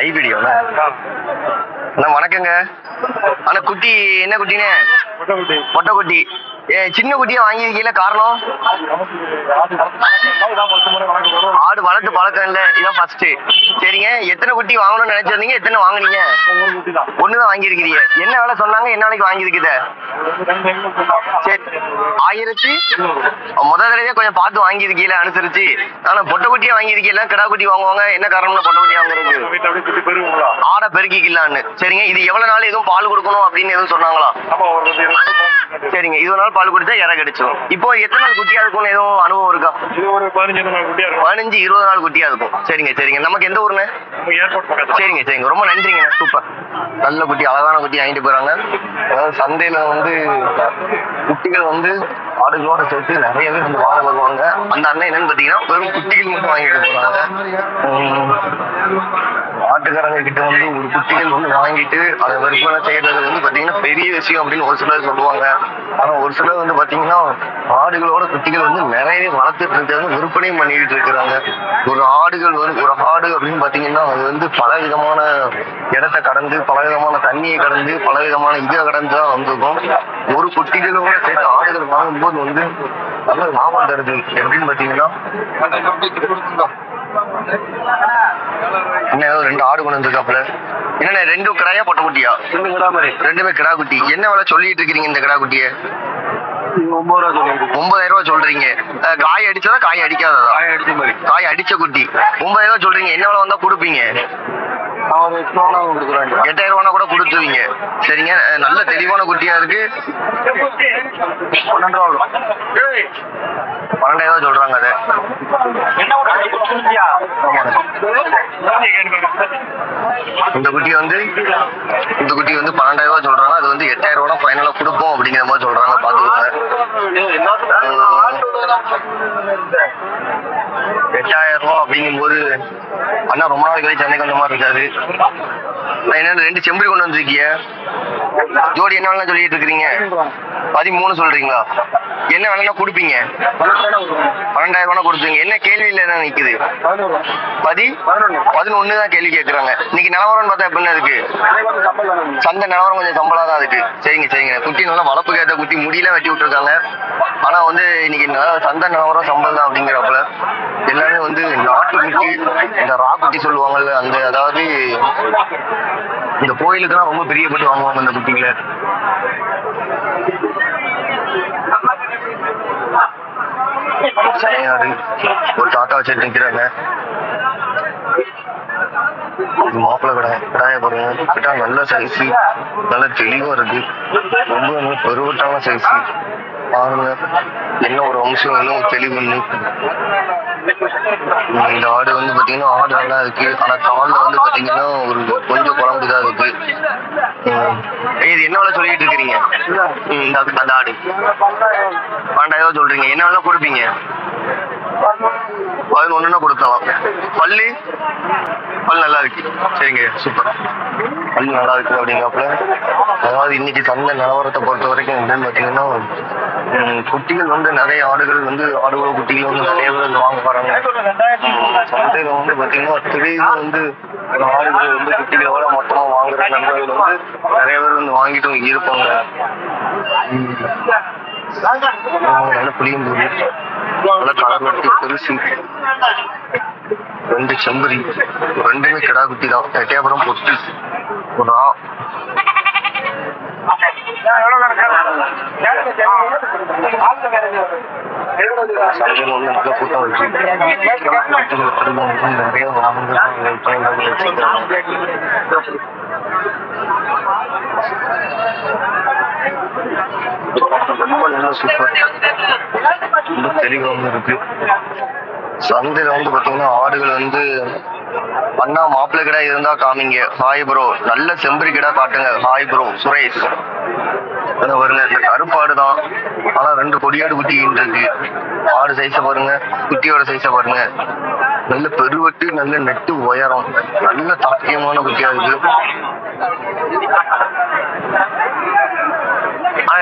Live வீடியோண்ணா அண்ணா வணக்கங்க. அண்ணா குட்டி என்ன முட்டைக்குட்டி மொட்டை குட்டி. சின்ன குட்டியா வாங்கியிருக்கீங்களா? காரணம்? ஆடு வளர்த்து பழக்கம் இல்லை. இதான் ஃபர்ஸ்ட் சரிங்க. எத்தனை குட்டி வாங்கணும்னு நினைச்சிருந்தீங்க? எத்தனை வாங்குனீங்க? ஒண்ணுதான் ஒன்று தான் வாங்கியிருக்கிறீங்க. என்ன வேலை சொன்னாங்க? என்ன வேலைக்கு வாங்கியிருக்குது? சரி. ஆயிரத்தி முதல் தடவையே கொஞ்சம் பார்த்து வாங்கியிருக்கீங்களா அனுசரிச்சு. ஆனா பொட்டை குட்டியா வாங்கியிருக்கீங்களா? கிடா குட்டி வாங்குவாங்க? என்ன காரணம்னா பொட்டை குட்டி வாங்குறது ஆடை பெருக்கிக்கலான்னு சரிங்க. இது எவ்வளவு நாள் எதுவும் பால் கொடுக்கணும் அப்படின்னு எதுவும் சொன்னாங்களா? சரிங்க. இது ஒரு நாள் பால் குடிச்சா இற கிடைச்சிடும் இப்போ எத்தனை நாள் குட்டியா இருக்கும்னு எதுவும் அனுபவம் இருக்கா? இது ஒரு பதினஞ்சு நாள் குட்டியா இருக்கும். பதினஞ்சு இருபது நாள் குட்டியா இருக்கும். சரிங்க சரிங்க. நமக்கு எந்த ஊருண்ணே ஏர்போர்ட் சரிங்க சரிங்க. ரொம்ப நன்றிங்க. சூப்பர். நல்ல குட்டி அழகான குட்டி வாங்கிட்டு போறாங்க. அதாவது சந்தையில வந்து குட்டிகள் வந்து ஆடுகளோட சேர்த்து நிறைய பேர் வந்து வாங்க வருவாங்க. அந்த அண்ணன் என்னன்னு பாத்தீங்கன்னா வெறும் குட்டிகள் மட்டும் வாங்கிட்டு போறாங்க. ஆட்டுக்காரங்க கிட்ட வந்து ஒரு குட்டிகள் வந்து வாங்கிட்டு அதை விற்பனை செய்யறது வந்து பாத்தீங்கன்னா பெரிய விஷயம் அப்படின்னு ஒரு சிலர் சொல்லுவாங்க. ஆனா ஒரு சிலர் வந்து பாத்தீங்கன்னா ஆடுகளோட குட்டிகள் வந்து நிறைய வளர்த்துட்டு இருக்காங்க விற்பனையும் பண்ணிட்டு இருக்கிறாங்க. ஒரு ஆடுகள் வந்து ஒரு ஆடு அப்படின்னு பாத்தீங்கன்னா அது வந்து பல விதமான இடத்த கடந்து பல விதமான தண்ணியை கடந்து பல விதமான இதை கடந்து தான் வந்திருக்கும். ஒரு குட்டிகளோட சேர்த்து ஆடுகள் வாங்கும்போது வந்து நல்ல லாபம் தருது எப்படின்னு பாத்தீங்கன்னா இன்னும் ஏதோ ரெண்டு ஆடு கொண்டு வந்திருக்காப்புல? என்னண்ணே ரெண்டும் கிடாயா பொட்டை குட்டியா? ரெண்டு கிடா மாதிரி. ரெண்டுமே கிடா குட்டி. என்ன விலை சொல்லிட்டு இருக்கிறீங்க இந்த கிடா குட்டியை? ஒன்பதாயிரம் ரூபாய் சொல்றீங்க. காய் அடிச்சதா காய் அடிக்காததா? காய அடிச்ச மாதிரி. காய் அடிச்ச குட்டி. ஒன்பதாயிரம் ரூபாய் சொல்றீங்க. என்ன விலை வந்தா கொடுப்பீங்க? எட்டாயிரம் ரூபா கூட கொடுத்துருவீங்க. சரிங்க. நல்ல தெளிவான குட்டியா இருக்கு. பன்னெண்டு ரூபா வரும். பன்னெண்டாயிரம் ரூபாய் சொல்றாங்க அதை. இந்த குட்டி வந்து இந்த குட்டி வந்து பன்னெண்டாயிரம் ரூபாய் சொல்றாங்க. அது வந்து எட்டாயிரம் ரூபாய் ஃபைனலா கொடுப்போம் அப்படிங்கிற மாதிரி சொல்றாங்க பாத்துக்கோங்க எட்டாயிரம் ரூபாய் அப்படிங்கும்போது அண்ணா ரொம்ப நாள் கழிச்சு சந்தைக்கு வந்த மாதிரி இருக்காது நான் என்ன ரெண்டு செம்பரி கொண்டு வந்திருக்கீங்க ஜோடி என்ன வேணா சொல்லிட்டு இருக்கிறீங்க. பதிமூணு சொல்றீங்களா? என்ன வேணா கொடுப்பீங்க. பன்னெண்டாயிரம் ரூபா கொடுத்துங்க என்ன கேள்வியில என்ன நிக்குது? பதி? பதினொன்னு தான் கேள்வி கேட்கறாங்க இன்னைக்கு நிலவரம்னு பார்த்தா எப்படின்னு இருக்கு? சந்தை நிலவரம் கொஞ்சம் சம்பளம் தான் இருக்கு. சரிங்க சரிங்க. குட்டி நல்லா வளர்ப்பு கேட்ட குட்டி முடியெல்லாம் வெட்டி விட்டுருக்காங்க. ஆனா வந்து இன்னைக்கு ந- சந்தை நிலவரம் சம்பளம் தான் அப்படிங்கிறப்பல எல்லாமே வந்து நாட்டு குட்டி இந்த ரா குட்டி சொல்லுவாங்கல்ல அந்த அதாவது இந்த கோயிலுக்குலாம் ரொம்ப பிரியப்பட்டு வாங்குவாங்க இந்த குட்டிங்களை. சைனாடு ஒரு தாத்தா வச்சுட்டு நிக்கிறாங்க இது மாப்பிள்ளை கடை கடாய பாருங்க கிட்டா நல்ல சைஸ் நல்ல தெளிவா இருக்கு. ரொம்ப ரொம்ப பெருவட்டான சைஸ் பாருங்க என்ன ஒரு அம்சம் என்ன ஒரு தெளிவுன்னு. இந்த ஆடு வந்து பாத்தீங்கன்னா ஆடு நல்லா இருக்கு. ஆனா கால்ல வந்து பாத்தீங்கன்னா ஒரு கொஞ்சம் குழம்பு தான் இருக்கு. உம் இது என்ன வேலை சொல்லிட்டு இருக்கிறீங்க? இந்த அந்த ஆடு. பன்னெண்டாயிரம் சொல்றீங்க. என்ன வேலை கொடுப்பீங்க? பதினொன்னுனா கொடுத்தலாம் பள்ளி? பல் நல்லா இருக்கு. சரிங்க சூப்பர் பல் நல்லா இருக்கு அப்படிங்கிறப்பல அதாவது இன்னைக்கு சந்தை நிலவரத்தை பொறுத்த வரைக்கும் என்னன்னு பார்த்தீங்கன்னா உம், குட்டிகள் வந்து நிறைய ஆடுகள் வந்து ஆடுகளோ குட்டிகள் வந்து நிறைய பேர் வந்து வாங்க போறாங்க. சந்தையில வந்து பாத்தீங்கன்னா திடீர்னு வந்து ஆடுகள் வந்து குட்டிகளோட மொத்தமா வாங்குற நண்பர்கள் வந்து நிறைய பேர் வந்து வாங்கிட்டு இருப்பாங்க. நல்ல புளியம்பூரி நல்ல கலர் வெட்டி பெருசு. ரெண்டு செம்பரி. ரெண்டுமே கிடா குட்டி தான். எட்டையாபுரம் பொட்டு. ஒரு ஆ. நிறைய வாங்க ரொம்ப நல்லா சூப்பர் ரொம்ப தெளிவாகவும் இருக்கு. சந்தையில வந்து பாத்தீங்கன்னா ஆடுகள் வந்து அண்ணா மாப்பிள்ளை கிடா இருந்தா காமிங்க. ஹாய் ப்ரோ நல்ல செம்பரி கிடா காட்டுங்க. Hi bro Suresh. வருங்க பாருங்க இந்த கருப்பாடு தான். ஆனா ரெண்டு கொடியாடு குட்டின்னு இருக்கு. ஆடு சைஸ பாருங்க. குட்டியோட சைஸ பாருங்க. நல்ல பெருவெட்டு நல்ல நெட்டு உயரம். நல்ல தாக்கியமான குட்டியா இருக்கு.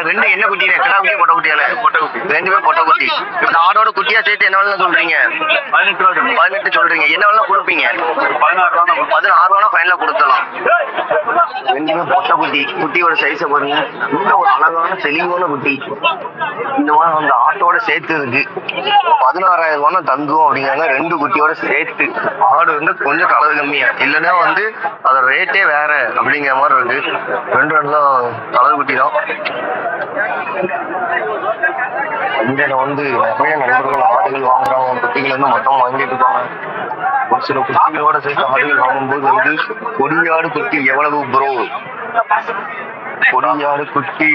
ரெண்டு என்ன குட்டி கிடா குட்டி பொட்டை குட்டியால? பொட்டை குட்டி ரெண்டுமே பொட்டை குட்டி. இந்த ஆடோட குட்டியா சேர்த்து என்ன வேலை சொல்றீங்க? பதினெட்டு ரூபா பதினெட்டு சொல்றீங்க. என்ன வேலை கொடுப்பீங்க? பதினாறு ரூபா பதினாறு ரூபா ஃபைனலா கொடுத்தலாம் ரெண்டுமே பொட்டை குட்டி. குட்டியோட சைஸை பாருங்க. நல்ல ஒரு அழகான தெளிவான குட்டி. இந்த மாதிரி அந்த ஆட்டோட சேர்த்து இருக்கு பதினாறாயிரம் ரூபா தந்துவோம் அப்படிங்கிறாங்க. ரெண்டு குட்டியோட சேர்த்து ஆடு வந்து கொஞ்சம் கலவு கம்மியா. இல்லைன்னா வந்து அதோட ரேட்டே வேற அப்படிங்கிற மாதிரி இருக்கு. ரெண்டு ரெண்டுலாம் கலர் குட்டி தான். இந்தியால வந்து நிறைய நண்பர்கள் ஆடுகள் வாங்குறாங்க. குட்டிகள் வந்து மொத்தம் வாங்கிட்டு இருக்காங்க. ஒரு சில குட்டிகளோட சேர்த்து ஆடுகள் வாங்கும்போது வந்து கொடியாடு குட்டி எவ்வளவு ப்ரோ கொடியாடு குட்டி.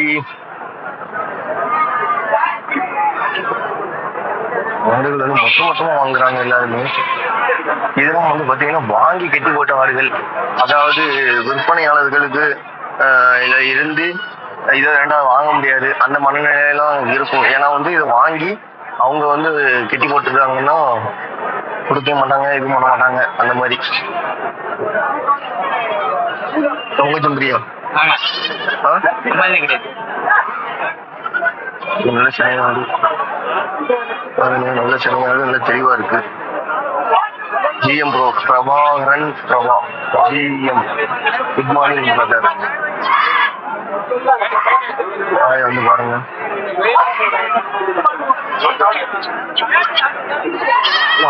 ஆடுகள் வந்து மொத்த மொத்தமா வாங்குறாங்க எல்லாருமே. இதெல்லாம் வந்து பாத்தீங்கன்னா வாங்கி கட்டி போட்ட ஆடுகள். அதாவது விற்பனையாளர்களுக்கு இதுல இருந்து இதை ரெண்டாவது வாங்க முடியாது. அந்த மனநிலையெல்லாம் இருக்கும். ஏன்னா வந்து இதை வாங்கி அவங்க வந்து கெட்டி போட்டுருக்காங்கன்னா கொடுக்க மாட்டாங்க இது பண்ண மாட்டாங்க. அந்த மாதிரி. உங்க கிடையாது நல்ல பாருங்க நல்ல சனையாடு நல்ல தெளிவா இருக்கு. GM bro Prabhakaran Prabha. GM. Good morning brother hi வந்து பாருங்க.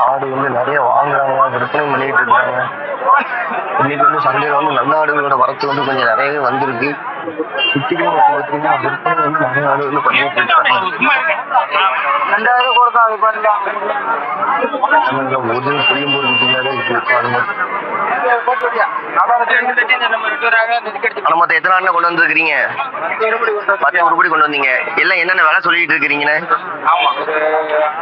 ஆடு வந்து நிறைய வாங்குறாங்க விற்பனை பண்ணிட்டு இருக்காங்க. இன்னைக்கு வந்து சந்தையில வந்து நல்ல ஆடுகளோட வரத்து வந்து கொஞ்சம் நிறையவே வந்திருக்கு. குட்டிகளும் வந்து பார்த்தீங்கன்னா விற்பனை வந்து நிறைய ஆடுகள் பண்ணிட்டு ரெண்டாயிரம் புளியம்பூர் மொத்தம் எத்தனை ஆடுல கொண்டு வந்திருக்கிறீங்க? பத்து உருப்படி கொண்டு வந்தீங்க. எல்லாம் என்னென்ன விலை சொல்லிட்டு இருக்கிறீங்கண்ணே ஆமா. ஒரு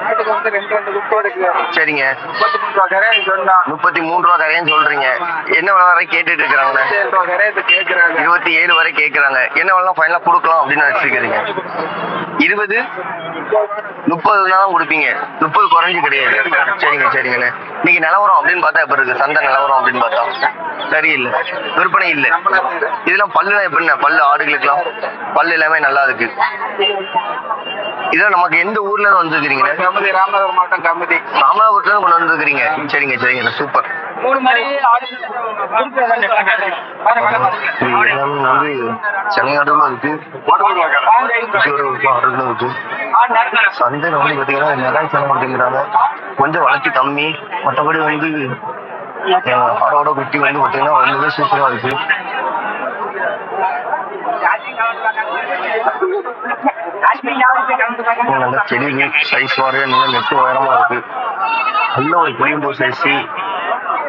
ஆட்டுக்கு வந்து ரெண்டு ரெண்டு குப்பை இருக்கு. சரிங்க. முப்பத்தி மூணு ரூபா கரையான் சொன்னா முப்பத்தி மூணு ரூபா கரையன்னு சொல்றீங்க. என்ன விலை வரை கேட்டுட்டு கேட்கறாங்க இருபத்தி ஏழு வரை கேக்குறாங்க. என்ன வேணாலும் ஃபைனலா கொடுக்கலாம் அப்படின்னு வச்சிருக்கீங்க இருபது முப்பது தான் கொடுப்பீங்க. முப்பது குறைஞ்சு கிடையாது. சரிங்க சரிங்கண்ணே. இன்னைக்கு நிலவரம் அப்படின்னு பார்த்தா எப்படி இருக்கு? சந்தை நிலவரம் அப்படின்னு பார்த்தா? சரியில்லை. விற்பனை இல்லை. இதெல்லாம் பல்லுலாம் எப்படிண்ணே? பல்லு ஆடுகளுக்கெல்லாம் பல்லு எல்லாமே நல்லா இருக்கு. இதெல்லாம் நமக்கு எந்த ஊர்ல இருந்து வந்திருக்கிறீங்கண்ணே? கமதி ராமநாதபுரம் மாவட்டம் கமதி ராமநாதபுரத்துல கொண்டு வந்திருக்கிறீங்க. சரிங்க சரிங்க சூப்பர். வந்து சென்னையாடுகளும் இருக்கு ஆடுகளும் இருக்கு சந்தையில வந்து பாத்தீங்கன்னா நிறைய செலவு அப்படிங்கிறாங்க கொஞ்சம் வளர்ச்சி கம்மி மற்றபடி வந்து அடோட குட்டி வந்து பாத்தீங்கன்னா ரொம்பவே சூப்பரா இருக்கு நல்ல தெளிவு சைஸ் வாரியா நல்ல நெட்டு உயரமா இருக்கு. நல்ல ஒரு புளியம்பூ சைஸ்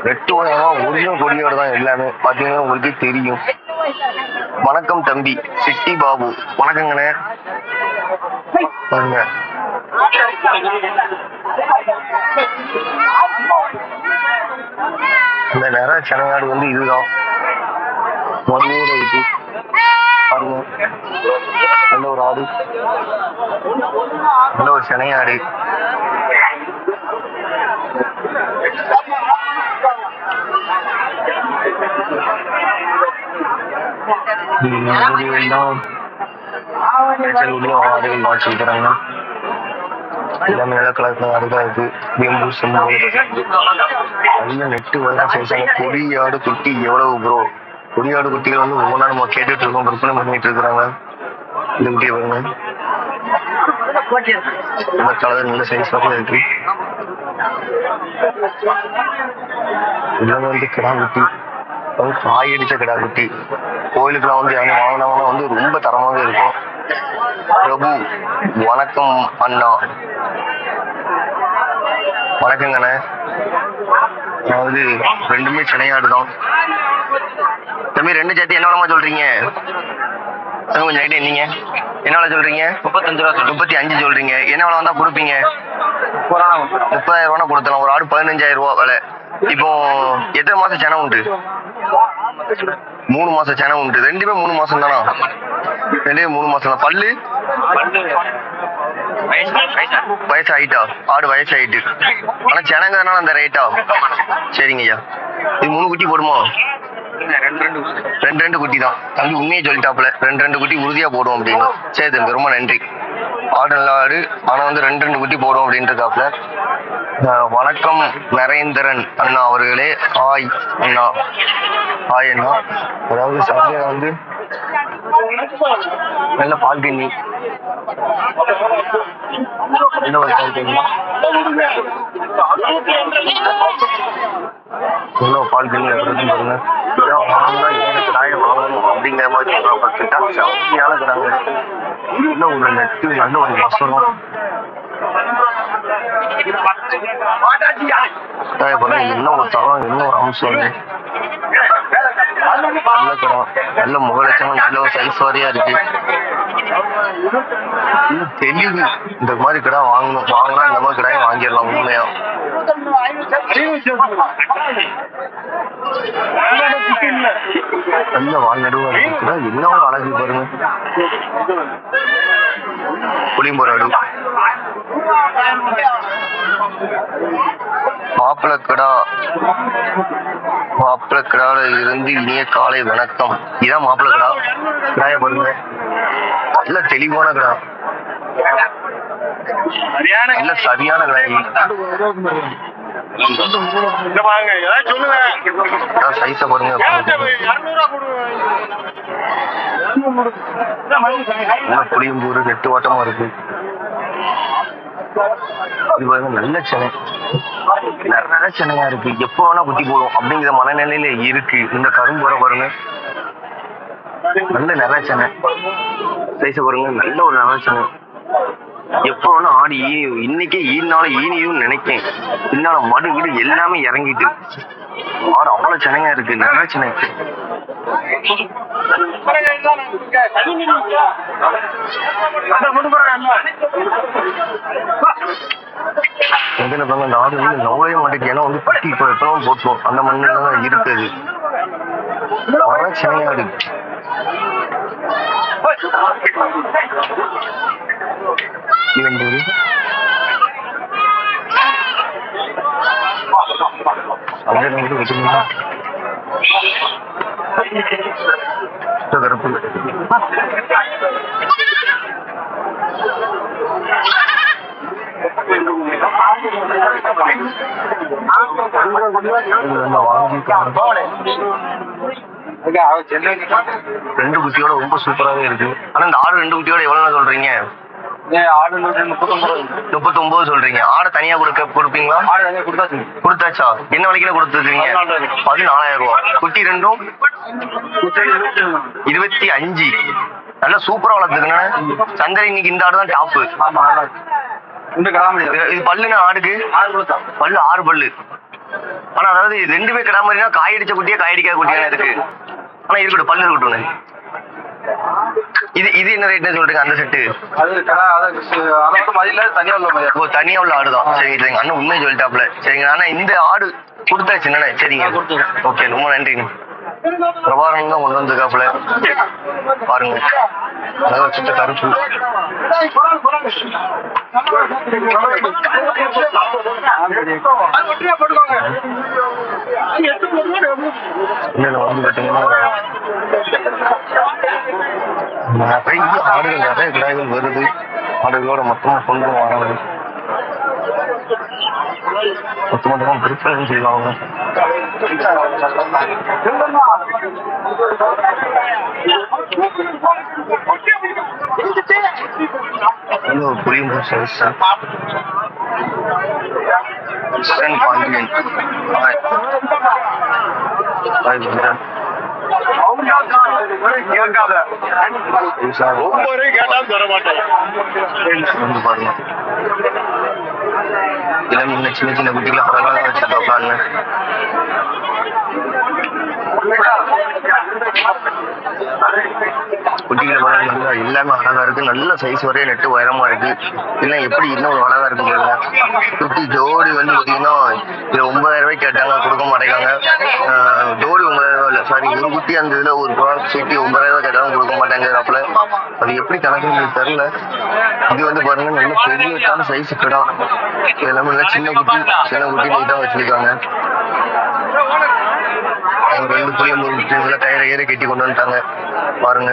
வெட்டு உலகமா ஒரிஜினல் கொடியோட தான் எல்லாமே. பாத்தீங்கன்னா உங்களுக்கே தெரியும். வணக்கம் தம்பி சிட்டி பாபு. வணக்கங்கண்ணே பாருங்க. இந்த நேர செனங்காடு வந்து இதுதான். மதுவோட இருக்கு பாருங்க. நல்ல ஒரு ஆடு. நல்ல ஒரு செனையாடு வச்சிருக்கிறாங்க எல்லாமே நல்ல இருக்கு வேம்பு செம்பு நல்ல நெட்டு செய்சாங்க கொடியாடு குட்டி எவ்வளவு ப்ரோ கொடியாடு குட்டிகள் வந்து ஒவ்வொன்றா நம்ம கேட்டுட்டு இருக்கோம் விற்பனை பண்ணிட்டு இருக்கிறாங்க இந்த குட்டியை பாருங்க நல்ல கலர் நல்ல சைஸ் வரைக்கும் இருக்கு எல்லாமே வந்து கிடா குட்டி. அது காய் அடிச்ச கிடா குட்டி. கோயிலுக்குலாம் வந்து யாரும் வாங்கினவங்கன்னா வந்து ரொம்ப தரமாக இருக்கும். பிரபு வணக்கம் அண்ணா. வணக்கங்கண்ணே அதாவது ரெண்டுமே சென்னையாடு தான் தம்பி ரெண்டு சேர்த்து என்ன சொல்றீங்க? தம்பி கொஞ்சம் ரைட்டு என்னீங்க என்ன சொல்றீங்க? முப்பத்தஞ்சு ரூபா முப்பத்தி அஞ்சு சொல்றீங்க. என்ன விலை வந்தா கொடுப்பீங்க. முப்பதாயிரம் ரூபா கொடுத்தலாம் ஒரு ஆடு பதினஞ்சாயிரம் ரூபா விலை. இப்போ எத்தனை மாசம் செனை உண்டு? மூணு மாசம் செனை உண்டு. ரெண்டுமே மூணு மாசம் தானா? ரெண்டுமே மூணு மாசம் தான்? பல்லு? வயசு ஆயிட்டா ஆடு வயசு ஆயிட்டு ஆனா செனங்கிறதுனால அந்த ரேட்டா சரிங்க ஐயா. இது மூணு குட்டி போடுமா? ரெண்டு ரெண்டு குட்டி தான். தம்பி உண்மையை சொல்லிட்டாப்புல. ரெண்டு ரெண்டு குட்டி உறுதியா போடுவோம் அப்படின்னு. சரி தம்பி ரொம்ப நன்றி. ஆடு நல்லா ஆடு. ஆனா வந்து ரெண்டு ரெண்டு குட்டி போடும் அப்படின்ட்டு இருக்காப்புல வணக்கம் நரேந்திரன் அண்ணா அவர்களே. ஹாய் அண்ணா. ஹாய் அண்ணா. அதாவது சந்தையில வந்து நல்ல பால்கனி. என்ன நல்ல ஒரு பால் பால் பாருங்க வாங்கணும் அப்படிங்கிற மாதிரி சொல்றாங்க. பார்த்துட்டா செம்மையான கிடாங்க ஒரு நெட்டு நல்ல ஒரு மசரம் கிடாய பாருங்க என்ன ஒரு தரம் என்ன ஒரு அம்சம் இது. நல்ல கிடம் நல்ல முகலட்சணம் நல்ல ஒரு சைஸ் வாரியா இருக்கு. இன்னும் தெளிவு இந்த மாதிரி கிடா வாங்கணும் வாங்கினா இந்த மாதிரி கிடாயை வாங்கிடலாம் உண்மையா? நல்ல வாங்கிடுவா இருக்குடா என்ன ஒரு அழகு பாருங்க. புளியம்பராடு மாப்பிளக்கடா. மாப்பிளக்கடால இருந்து இனிய காலை வணக்கம். இதான் மாப்பிளக்கடா. கிடாய பாருங்க நல்ல தெளிவான கிடா. நல்ல சரியான கிடாய் வாங்க ஏதாவது சொல்லுங்க. சைஸ புளியம்பூர் ரெட்டு ஓட்டமா இருக்கு. இது பாருங்க நல்ல சென்னை நிறைய சென்னையா இருக்கு. எப்போ வேணா குட்டி போடும். அப்படிங்கிற மனநிலையில இருக்கு. இந்த கரும்பு வர பாருங்க. நல்ல நிறைய சென்னை சைஸ பாருங்க நல்ல ஒரு நிறைய சென்னை எப்போ வேணா ஆடி இன்னைக்கே ஈனால ஈனியும் நினைக்கேன். பின்னால மடு வீடு எல்லாமே இறங்கிட்டு. ஆடு அவ்வளவு சென்னையா இருக்கு. நிறைய சென்னை எதுல பாருங்க அந்த ஆடு வந்து நோவே மாட்டேங்குது. ஏன்னா வந்து பட்டி இப்போ எப்பவும் போட்டோம் அந்த மண்ணில தான் இருக்குது. வர சென்னையாடு வாங்கிக்கலாம் ரெண்டு குட்டியோட ரொம்ப சூப்பராவே இருக்கு. ஆனா இந்த ஆடு ரெண்டு குட்டியோட எவ்வளவு சொல்றீங்க? முப்பத்தொன்பது சொல்றீங்க. ஆடை தனியா கொடுக்க கொடுப்பீங்களா? ஆடு நிறைய கொடுத்தாச்சு கொடுத்தாச்சா? என்ன விலைக்குல கொடுத்துருக்கீங்க? பதினாலாயிரம் ரூபாய் குட்டி ரெண்டும்? இருபத்தி அஞ்சு. நல்லா சூப்பரா வளர்த்துக்குண்ணே சந்திரன் இன்னைக்கு இந்த ஆடு தான் டாப்பு இது. பல்லுனா ஆடுக்கு? பல்லு ஆறு பல்லு. ஆனா அதாவது ரெண்டுமே கிடா மாதிரினா காய் அடிச்ச குட்டியா காய் அடிக்காத குட்டியா இருக்கு? ஆனா இருக்கட்டும் பல்லு இருக்கட்டும். இது இது என்ன ரேட்னு சொல்றீங்க அந்த செட்டு அது கடா அது அதோட மதியில தனியா உள்ள ஓ தனியா உள்ள ஆடுதான். சரிங்க சரிங்க அண்ணன் உண்மையை சொல்லிட்டாப்ல சரிங்க ஆனா இந்த ஆடு கொடுத்தாச்சு என்னண்ணே? சரிங்க. ஓகே ரொம்ப நன்றிங்க பிரபாகரன் தான் கொண்டு வந்திருக்காப்புல. பாருங்க. அதை வச்சுட்டு கருப்பு இதுல வந்து பாத்தீங்கன்னா நிறைய ஆடுகள் நிறைய கிடாய்கள் வருது. ஆடுகளோட மொத்தமா கொண்டு வராங்க. மொத்த மொத்தமா செய்வாங்க இது ஒரு புளியம்பூ size Kristen Pandian hi hi brother ஒவ்வொரு கேட்டாலும் தர மாட்டேன் பாருங்க. இளம் சின்ன சின்ன குட்டிகளை பரவாயில்ல வச்சுட்டு உட்காந்து குட்டிகளை பாருங்க நல்லா எல்லாமே அழகா இருக்கு நல்ல சைஸ் வரைய நெட்டு உயரமா இருக்கு இல்லை எப்படி இன்னும் ஒரு அழகா இருக்கு பாருங்க குட்டி ஜோடி வந்து பாத்தீங்கன்னா இது ஒன்பதாயிரம் ரூபாய் கேட்டாங்க கொடுக்க மாட்டேங்காங்க. ஆஹ் ஜோடி ஒன்பதாயிரம் ரூபாய் இல்ல சாரி ஒரு குட்டி அந்த இதுல ஒரு ப்ராடக்ட் சுட்டி ஒன்பதாயிரம் ரூபாய் கேட்டாங்க கொடுக்க மாட்டாங்கிறாப்புல. அது எப்படி கணக்குன்னு தெரியல. இது வந்து பாருங்க நல்ல பெரிய சைஸ் கிடா. எல்லாமே சின்ன குட்டி சின்ன குட்டி நீட்டா வச்சிருக்காங்க. ரெண்டு புளியம்பூர் இதுல கயிறை கயிறை கட்டி கொண்டு வந்துட்டாங்க. பாருங்க.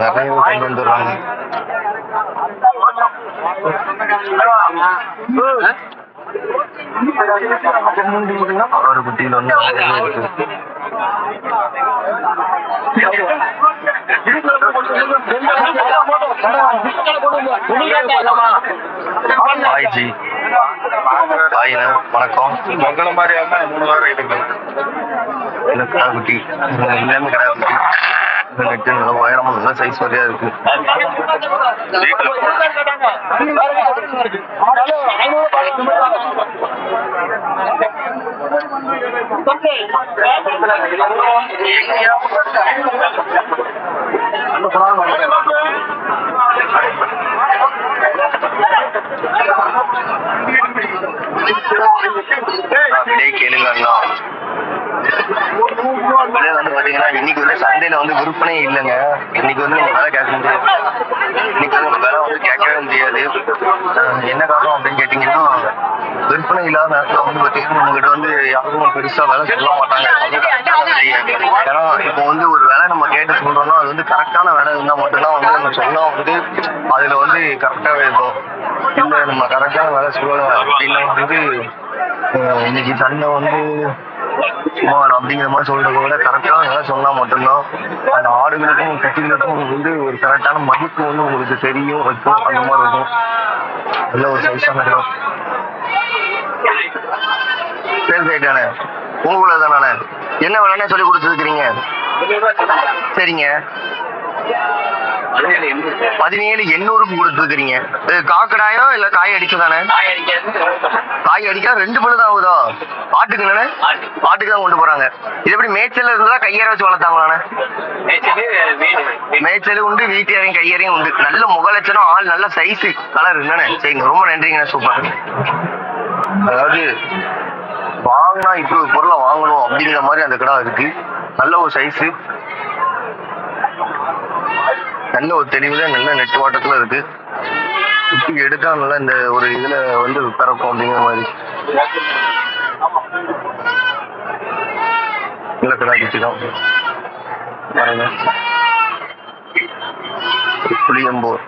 நிறைய கொண்டு வந்துடுறாங்க ஒரு குட்டியில் வந்து ஹாய் ஜி ஹாய்ண்ணா வணக்கம். மங்கள மாதிரி மூணு வாரம் கடா குட்டி எல்லாமே கடா குட்டி நெட்டு உயரமா சைஸ் வரையா இருக்கு. அப்படியே கேளுங்க அண்ணா. வந்து பாத்தீங்கன்னா இன்னைக்கு வந்து சந்தையில வந்து விற்பனை இல்லைங்க. இன்னைக்கு வந்து நம்ம வேலை கேட்க முடியாது. இன்னைக்கு வந்து நம்ம விலை வந்து கேட்கவே முடியாது. என்ன காரணம் அப்படின்னு கேட்டீங்கன்னா விற்பனை இல்லாத நேரத்துல வந்து பாத்தீங்கன்னா நம்மகிட்ட வந்து யாரும் பெருசா விலை சொல்ல மாட்டாங்க. ஏன்னா இப்போ வந்து ஒரு வேலை நம்ம கேட்டு சொல்றோம்னா அது வந்து கரெக்டான வேலை இருந்தா மட்டும்தான் வந்து நம்ம சொன்னா வந்து அதுல வந்து கரெக்டாவே இருக்கும். இல்ல நம்ம கரெக்டான வேலை சொல்லலாம் அப்படின்னா வந்து இன்னைக்கு சண்டை வந்து சுமார் அப்படிங்கிற மாதிரி சொல்றத விட கரெக்டாக எல்லாம் சொன்னா மட்டும்தான் அந்த ஆடுகளுக்கும் குட்டிகளுக்கும் வந்து ஒரு கரெக்டான மதிப்பு வந்து உங்களுக்கு தெரியும் வைக்கும் அந்த மாதிரி இருக்கும். நல்ல ஒரு சைஸான இடம். சரி ரைட்டானே உங்களுக்குள்ள தானே என்ன விலைன்னு சொல்லி கொடுத்துருக்கீங்க சரிங்க. பதினேழு எண்ணூறுக்கு கொடுத்துருக்கீங்க காக்கடாயோ இல்ல காய் அடிச்சதானே? காய் அடிக்கா ரெண்டு பழு தான் ஆகுதா? ஆட்டுக்கு என்னண்ணே? ஆட்டுக்கு. தான் கொண்டு போறாங்க. இது எப்படி மேய்ச்சல் இருந்தா கையேற வச்சு வளர்த்தாங்களாண்ணே? மேய்ச்சல் உண்டு வீட்டியாரையும் கையறையும் உண்டு. நல்ல முகலட்சணம் ஆள் நல்ல சைஸ் கலர் என்னண்ணே? சரிங்க ரொம்ப நன்றிங்கண்ணே சூப்பர் அதாவது வாங்கினா இப்படி ஒரு பொருளை வாங்கணும் அப்படிங்கிற மாதிரி அந்த கடை இருக்கு. நல்ல ஒரு சைஸ் நல்ல ஒரு தெளிவுல நல்ல நெட் வாட்டத்துல இருக்கு. சுத்தி எடுத்தா நல்லா இந்த ஒரு இதுல வந்து பிறக்கும் அப்படிங்கிற மாதிரி. நல்ல கடா குட்டி தான். பாருங்க. புளியம்பூர்.